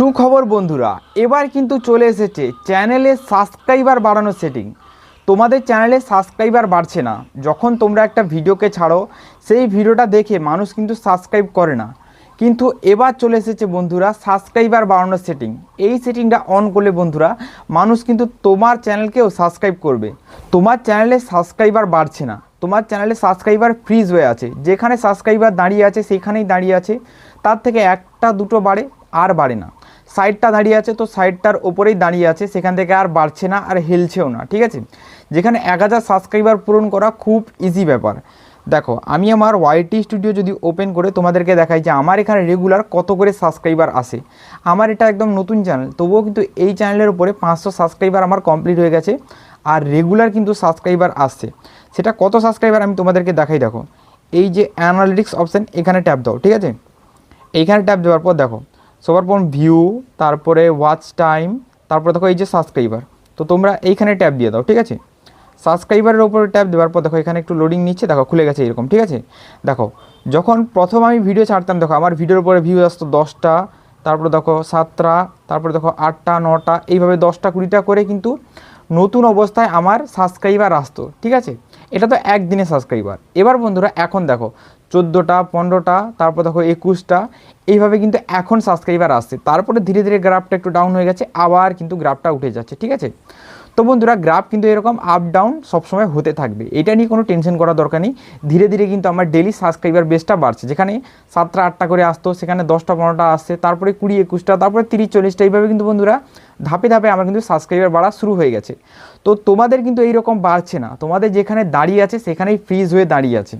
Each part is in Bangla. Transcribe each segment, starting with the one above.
সুখবর বন্ধুরা, এবার কিন্তু চলে এসেছে চ্যানেলে সাবস্ক্রাইবার বাড়ানোর সেটিং তোমাদের চ্যানেলে সাবস্ক্রাইবার বাড়ছে না। যখন তোমরা একটা ভিডিওকে ছাড়ো, সেই ভিডিওটা দেখে মানুষ কিন্তু সাবস্ক্রাইব করে না। কিন্তু এবার চলে এসেছে বন্ধুরা, সাবস্ক্রাইবার বাড়ানোর সেটিং এই সেটিংটা অন করলে বন্ধুরা, মানুষ কিন্তু তোমার চ্যানেলকেও সাবস্ক্রাইব করবে। তোমার চ্যানেলে সাবস্ক্রাইবার বাড়ছে না। তোমার চ্যানেলে সাবস্ক্রাইবার ফ্রিজ হয়ে আছে। যেখানে সাবস্ক্রাইবার দাঁড়িয়ে আছে, সেখানেই দাঁড়িয়ে আছে। তার থেকে একটা দুটো বাড়ে, আর বাড়ে না। সাইডটা দাঁড়িয়ে আছে, তো সাইডটার ওপরেই দাঁড়িয়ে আছে, সেখান থেকে আর বাড়ছে না আর হেলছেও না, ঠিক আছে? যেখানে এক হাজার সাবস্ক্রাইবার পূরণ করা খুব ইজি ব্যাপার। দেখো, আমি আমার ওয়াইটি স্টুডিও যদি ওপেন করে তোমাদেরকে দেখাই যে আমার এখানে রেগুলার কত করে সাবস্ক্রাইবার আসে। আমার এটা একদম নতুন চ্যানেল তবুও কিন্তু এই চ্যানেলের উপরে পাঁচশো সাবস্ক্রাইবার আমার কমপ্লিট হয়ে গেছে, আর রেগুলার কিন্তু সাবস্ক্রাইবার আসছে। সেটা কত সাবস্ক্রাইবার আমি তোমাদেরকে দেখাই দেখো। এই যে অ্যানালিটিক্স অপশান এখানে ট্যাপ দাও, ঠিক আছে? এইখানে ট্যাপ দেওয়ার পর দেখো সবার পর ভিউ তারপরে ওয়াচ টাইম তারপরে দেখো এই যে সাবস্ক্রাইবার তো তোমরা এইখানে ট্যাপ দিয়ে দাও, ঠিক আছে? সাবস্ক্রাইবারের উপরে ট্যাপ দেওয়ার পর দেখো এখানে একটু লোডিং নিচ্ছে, দেখো খুলে গেছে এরকম, ঠিক আছে? দেখো, যখন প্রথম আমি ভিডিও ছাড়তাম, দেখো আমার ভিডিওর উপরে ভিউ আসতো দশটা, তারপরে দেখো সাতটা, তারপরে দেখো আটটা, নটা, এইভাবে দশটা কুড়িটা করে কিন্তু নতুন অবস্থায় আমার সাবস্ক্রাইবার আসতো, ঠিক আছে? এটা তো একদিনে সাবস্ক্রাইবার এবার বন্ধুরা, এখন দেখো চোদ্দোটা, পনেরোটা, তারপর দেখো একুশটা। এইভাবে কিন্তু এখন সাবস্ক্রাইবার আসছে। তারপরে ধীরে ধীরে গ্রাফটা একটু ডাউন হয়ে গেছে, আবার কিন্তু গ্রাফটা উঠে যাচ্ছে, ঠিক আছে? তো বন্ধুরা গ্রাফ কিন্তু এরকম আপ ডাউন সবসময় হতে থাকবে। এটা নিয়ে কোনো টেনশন করার দরকার নেই। ধীরে ধীরে কিন্তু আমার ডেলি সাবস্ক্রাইবার বেসটা বাড়ছে। যেখানে সাতটা, আটটা করে আসতো, সেখানে দশটা, পনেরোটা আসছে, তারপরে কুড়ি, একুশটা, তারপরে তিরিশ, চল্লিশটা, এইভাবে কিন্তু বন্ধুরা, ধাপে ধাপে আমার কিন্তু সাবস্ক্রাইবার বাড়া শুরু হয়ে গেছে। তো তোমাদের কিন্তু এইরকম বাড়ছে না। তোমাদের যেখানে দাঁড়িয়ে আছে, সেখানেই ফ্রিজ হয়ে দাঁড়িয়ে আছে।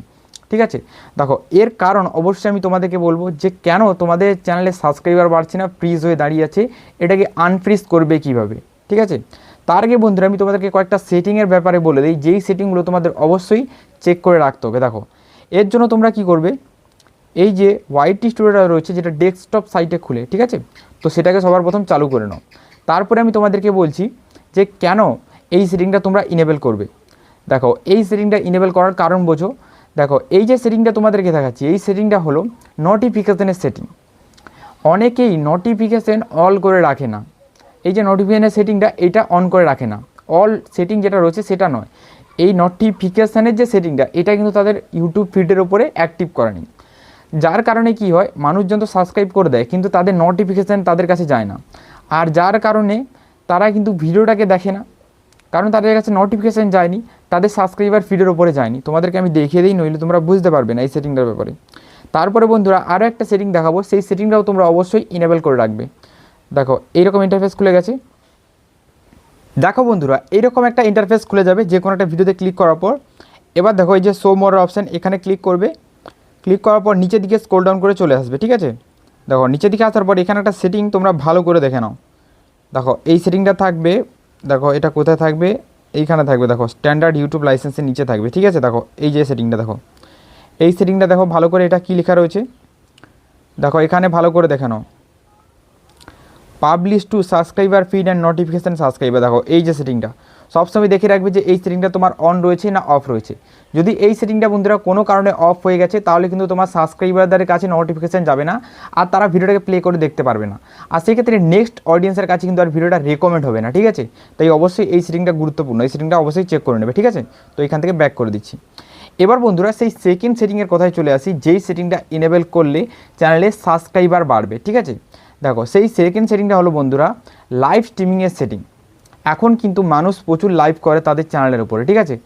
ঠিক আছে? দেখো, এর কারণ অবশ্যই আমি তোমাদেরকে বলব যে কেন তোমাদের চ্যানেলে সাবস্ক্রাইবার বাড়ছে না ফ্রিজ হয়ে দাঁড়িয়ে আছে, এটাকে আনফ্রিজ করবে কীভাবে? ঠিক আছে? তার আগে বন্ধুরা, আমি তোমাদেরকে কয়েকটা সেটিংয়ের ব্যাপারে বলে দিই, যেই সেটিংগুলো তোমাদের অবশ্যই চেক করে রাখতে হবে। দেখো, এর জন্য তোমরা কি করবে? এই যে ওয়াইটি স্টুডিওটা রয়েছে, যেটা ডেস্কটপ সাইটে খুলে, ঠিক আছে? তো সেটাকে সবার প্রথম চালু করে নাও। তারপরে আমি তোমাদেরকে বলছি যে কেন এই সেটিংটা তোমরা ইনেবল করবে? দেখো, এই সেটিংটা ইনেবল করার কারণ বোঝো দেখো, এই যে সেটিংটা তোমাদেরকে দেখাচ্ছি, এই সেটিংটা হলো নোটিফিকেশনের সেটিং অনেকেই নোটিফিকেশন অল করে রাখে না। এই যে নোটিফিকেশনের সেটিংটা এটা অন করে রাখে না। অল সেটিং যেটা রয়েছে, সেটা নয়। এই নোটিফিকেশানের যে সেটিংটা এটা কিন্তু তাদের ইউটিউব ফিডের ওপরে অ্যাক্টিভ করেনি যার কারণে কি হয়, মানুষজন তো সাবস্ক্রাইব করে দেয়, কিন্তু তাদের নোটিফিকেশান তাদের কাছে যায় না। আর যার কারণে তারা কিন্তু ভিডিওটাকে দেখে না। কারণ তাদের কাছে নোটিফিকেশান যায়নি, তাদের সাবস্ক্রাইবার ফিডের ওপরে যায়নি। তোমাদেরকে আমি দেখিয়ে দিই, নইলে তোমরা বুঝতে পারবে না এই সেটিংটার ব্যাপারে। তারপরে বন্ধুরা আরও একটা সেটিং দেখাবো, সেই সেটিংটাও তোমরা অবশ্যই ইনেবল করে রাখবে। দেখো, এইরকম ইন্টারফেস খুলে গেছে। দেখো বন্ধুরা, এইরকম একটা ইন্টারফেস খুলে যাবে, যে কোনো একটা ভিডিওতে ক্লিক করার পর। এবার দেখো এই যে শো মোর অপশান এখানে ক্লিক করবে। ক্লিক করার পর নিচের দিকে স্ক্রল ডাউন করে চলে আসবে, ঠিক আছে? দেখো, নিচের দিকে আসার পর এখানে একটা সেটিং তোমরা ভালো করে দেখে নাও। দেখো, এই সেটিংটা থাকবে দেখো, এটা কোথায় থাকবে? এইখানে থাকবে, দেখো স্ট্যান্ডার্ড ইউটিউব লাইসেন্সের নিচে থাকবে, ঠিক আছে? দেখো, এই যে সেটিংটা দেখো। এই সেটিংটা দেখো, ভালো করে এটা কী লেখা রয়েছে? দেখো, এখানে ভালো করে দেখানো publish to subscriber feed and notification subscriber দেখো, এই যে সেটিংটা সবসময় দেখে রাখবে যে এই সেটিংটা তোমার অন রয়েছে না অফ রয়েছে। যদি এই সেটিংটা বন্ধুরা কোনো কারণে অফ হয়ে গেছে, তাহলে কিন্তু তোমার সাবস্ক্রাইবারদের কাছে নোটিফিকেশান যাবে না আর তারা ভিডিওটাকে প্লে করে দেখতে পারবে না। আর সেক্ষেত্রে নেক্সট অডিয়েন্সের কাছে কিন্তু আর ভিডিওটা রেকমেন্ড হবে না, ঠিক আছে? তাই অবশ্যই এই সেটিংটা গুরুত্বপূর্ণ, এই সেটিংটা অবশ্যই চেক করে নেবে, ঠিক আছে? তো এখান থেকে ব্যাক করে দিচ্ছি। এবার বন্ধুরা সেই সেকেন্ড সেটিংয়ের কথায় চলে আসি, যেই সেটিংটা ইনেবল করলে চ্যানেলে সাবস্ক্রাইবার বাড়বে, ঠিক আছে? দেখো সেই সেকেন্ড সেটিংটা হলো বন্ধুরা লাইভ স্ট্রিমিংয়ের সেটিং এখন কিন্তু মানুষ প্রচুর লাইভ করে তাদের চ্যানেলের উপরে, ঠিক আছে?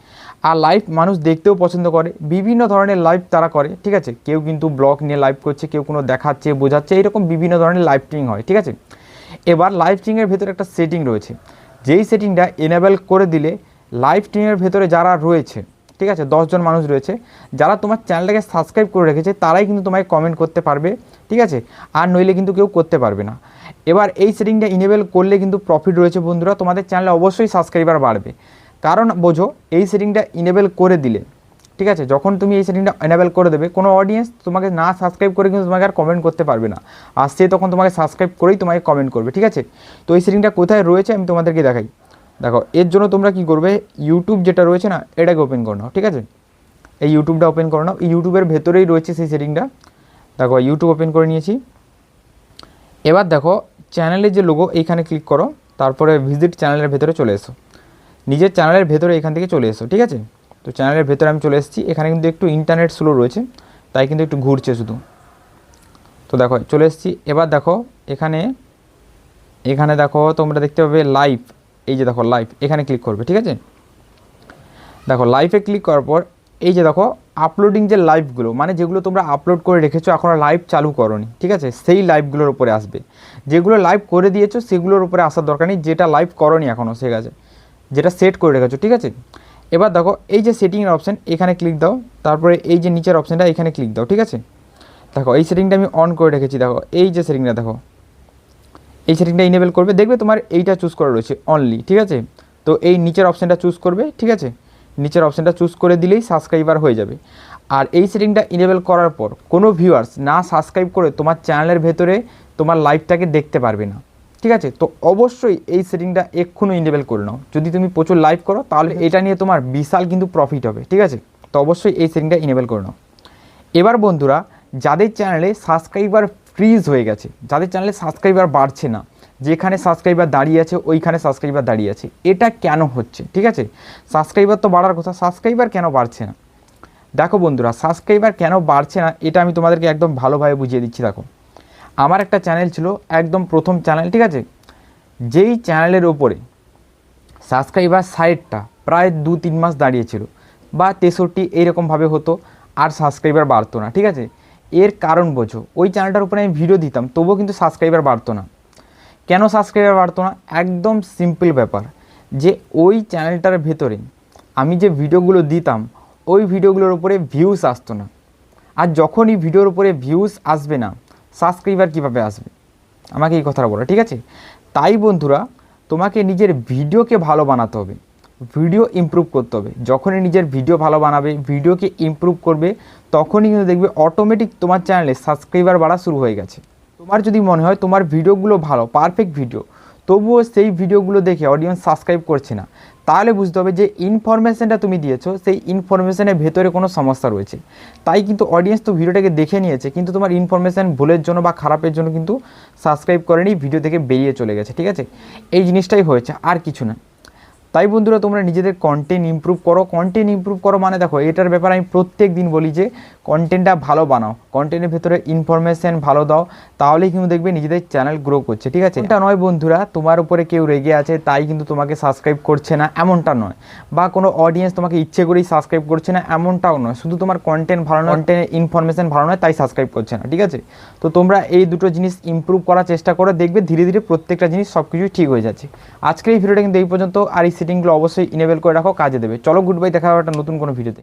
আর লাইভ মানুষ দেখতেও পছন্দ করে, বিভিন্ন ধরনের লাইভ তারা করে, ঠিক আছে? কেউ কিন্তু ব্লগ নিয়ে লাইভ করছে, কেউ কোনো দেখাচ্ছে, বোঝাচ্ছে এইরকম বিভিন্ন ধরনের লাইভ স্ট্রিমিং হয়, ঠিক আছে? এবার লাইভ স্ট্রিমিংয়ের ভেতরে একটা সেটিং রয়েছে। যেই সেটিংটা এনেবেল করে দিলে লাইভ স্ট্রিমের ভেতরে যারা রয়েছে, ঠিক আছে? দশজন মানুষ রয়েছে, যারা তোমার চ্যানেলটাকে সাবস্ক্রাইব করে রেখেছে, তারাই কিন্তু তোমায় কমেন্ট করতে পারবে, ঠিক আছে? আর নইলে কিন্তু কেউ করতে পারবে না। এবার এই সেটিংটা ইনেবেল করলে কিন্তু প্রফিট রয়েছে বন্ধুরা। তোমাদের চ্যানেলে অবশ্যই সাবস্ক্রাইবার বাড়বে। কারণ বোঝো, এই সেটিংটা ইনেবেল করে দিলে, ঠিক আছে? যখন তুমি এই সেটিংটা এনেবল করে দেবে, কোনো অডিয়েন্স তোমাকে না সাবস্ক্রাইব করে কিন্তু তোমাকে আর কমেন্ট করতে পারবে না। আর সে তখন তোমাকে সাবস্ক্রাইব করেই তোমাকে কমেন্ট করবে, ঠিক আছে? তো এই সেটিংটা কোথায় রয়েছে আমি তোমাদেরকে দেখাই। দেখো, এর জন্য তোমরা কি করবে? ইউটিউব যেটা রয়েছে না, এটাকে ওপেন করে নাও, ঠিক আছে? এই ইউটিউবটা ওপেন করে নাও। ইউটিউবের ভেতরেই রয়েছে সেই সেটিংটা। দেখো ইউটিউব ওপেন করে নিয়েছি। এবার দেখো চ্যানেলের যে লোগো এইখানে ক্লিক করো, তারপরে ভিজিট চ্যানেলের ভেতরে চলে এসো। নিজের চ্যানেলের ভেতরে এখান থেকে চলে এসো, ঠিক আছে? তো চ্যানেলের ভেতরে আমি চলে এসেছি, এখানে কিন্তু একটু ইন্টারনেট স্লো রয়েছে, তাই কিন্তু একটু ঘুরছে শুধু। তো দেখো, চলে এসেছি। এবার দেখো, এখানে এখানে দেখো, তোমরা দেখতে পাবে লাইভ এই যে দেখো লাইভ এখানে ক্লিক করবে, ঠিক আছে? দেখো লাইভে ক্লিক করার পর, এই যে দেখো আপলোডিং যে লাইভগুলো মানে যেগুলো তোমরা আপলোড করে রেখেছো এখনও লাইভ চালু করনি, ঠিক আছে? সেই লাইভগুলোর উপরে আসবে। যেগুলো লাইভ করে দিয়েছ, সেগুলোর উপরে আসার দরকার নেই, যেটা লাইভ করনি এখনও সে গেছে যেটা সেট করে রেখেছো, ঠিক আছে? এবার দেখো, এই যে সেটিংয়ের অপশান এখানে ক্লিক দাও, তারপরে এই যে নিচের অপশানটা এখানে ক্লিক দাও, ঠিক আছে? দেখো, এই সেটিংটা আমি অন করে রেখেছি, দেখো, এই যে সেটিংটা দেখো। এই সেটিংটা ইনেবল করবে, দেখবে তোমার এইটা চুজ করা রয়েছে অনলি ঠিক আছে? তো এই নিচের অপশানটা চুজ করবে, ঠিক আছে? নিচের অপশানটা চুজ করে দিলেই সাবস্ক্রাইবার হয়ে যাবে। আর এই সেটিংটা ইনেবল করার পর কোনো ভিউয়ার্স না সাবস্ক্রাইব করে তোমার চ্যানেলের ভেতরে তোমার লাইভটাকে দেখতে পারবে না। ঠিক আছে? তো অবশ্যই এই সেটিংটা এক্ষুনি ইনেবল করে নাও। যদি তুমি প্রচুর লাইভ করো তাহলে এটা নিয়ে তোমার বিশাল কিন্তু প্রফিট হবে। ঠিক আছে? তো অবশ্যই এই সেটিংটা ইনেবল করে নাও। এবার বন্ধুরা যাদের চ্যানেলে সাবস্ক্রাইবার ফ্রিজ হয়ে গেছে যাদের চ্যানেলে সাবস্ক্রাইবার বাড়ছে না যেখানে সাবস্ক্রাইবার দাঁড়িয়ে আছে, ওইখানে সাবস্ক্রাইবার দাঁড়িয়ে আছে। এটা কেন হচ্ছে? ঠিক আছে? সাবস্ক্রাইবার তো বাড়ার কথা সাবস্ক্রাইবার কেন বাড়ছে না? দেখো বন্ধুরা সাবস্ক্রাইবার কেন বাড়ছে না, এটা আমি তোমাদেরকে একদম ভালোভাবে বুঝিয়ে দিচ্ছি, দেখো। আমার একটা চ্যানেল ছিল, একদম প্রথম চ্যানেল ঠিক আছে? যেই চ্যানেলের ওপরে সাবস্ক্রাইবার সাইটটা প্রায় দু তিন মাস দাঁড়িয়েছিল বা তেষট্টি এইরকমভাবে হতো, আর সাবস্ক্রাইবার বাড়তো না, ঠিক আছে? এর কারণ বোঝো। ওই চ্যানেলটার উপরে আমি ভিডিও দিতাম, তবুও কিন্তু সাবস্ক্রাইবার বাড়তো না। কেন সাবস্ক্রাইবার বাড়তো না? একদম সিম্পল ব্যাপার, যে ওই চ্যানেলটার ভেতরে আমি যে ভিডিওগুলো দিতাম, ওই ভিডিওগুলোর উপরে ভিউস আসতো না। আর যখনই ভিডিওর উপরে ভিউস আসবে না সাবস্ক্রাইবার কীভাবে আসবে? আমাকে এই কথাটা বলো, ঠিক আছে? তাই বন্ধুরা, তোমাকে নিজের ভিডিওকে ভালো বানাতে হবে ভিডিও ইমপ্রুভ করতে হবে। যখনই নিজের ভিডিও ভালো বানাবে ভিডিওকে ইমপ্রুভ করবে, তখনই কিন্তু দেখবে অটোমেটিক তোমার চ্যানেলে সাবস্ক্রাইবার বাড়া শুরু হয়ে গেছে। তোমার যদি মনে হয় তোমার ভিডিওগুলো ভালো পারফেক্ট ভিডিও তবুও সেই ভিডিওগুলো দেখে অডিয়েন্স সাবস্ক্রাইব করছে না, তাহলে বুঝতে হবে যে ইনফরমেশানটা তুমি দিয়েছ, সেই ইনফরমেশানের ভেতরে কোনো সমস্যা রয়েছে। তাই কিন্তু অডিয়েন্স তো ভিডিওটাকে দেখে নিয়েছে, কিন্তু তোমার ইনফরমেশান ভুলের জন্য বা খারাপের জন্য কিন্তু সাবস্ক্রাইব করেনি ভিডিও থেকে বেরিয়ে চলে গেছে, ঠিক আছে? এই জিনিসটাই হয়েছে, আর কিছু না। তাই বন্ধুরা, তোমরা নিজেদের কন্টেন্ট ইমপ্রুভ করো। কন্টেন্ট ইমপ্রুভ করো মানে দেখো, এটার ব্যাপারে আমি প্রত্যেক দিন বলি যে কন্টেন্টটা ভালো বানাও কন্টেন্টের ভেতরে ইনফরমেশন ভালো দাও, তাহলেই কিন্তু দেখবে নিজেদের চ্যানেল গ্রো করছে, ঠিক আছে? এটা নয় বন্ধুরা, তোমার উপরে কেউ রেগে আছে, তাই কিন্তু তোমাকে সাবস্ক্রাইব করছে না, এমনটা নয়। বা কোনো অডিয়েন্স তোমাকে ইচ্ছে করেই সাবস্ক্রাইব করছে না, এমনটাও নয়। শুধু তোমার কন্টেন্ট ভালো নয় কন্টেন্টের ইনফরমেশন ভালো নয়, তাই সাবস্ক্রাইব করছে না, ঠিক আছে? তো তোমরা এই দুটো জিনিস ইমপ্রুভ করার চেষ্টা করো, দেখবে ধীরে ধীরে প্রত্যেকটা জিনিস সব কিছুই ঠিক হয়ে যাচ্ছে। আজকের এই ভিডিওটা কিন্তু এই পর্যন্ত, আর এই সেটিংগুলো অবশ্যই ইনেবল করে রাখো, কাজে দেবে। চলো গুড বাই দেখা হবে একটা নতুন কোনো ভিডিওতে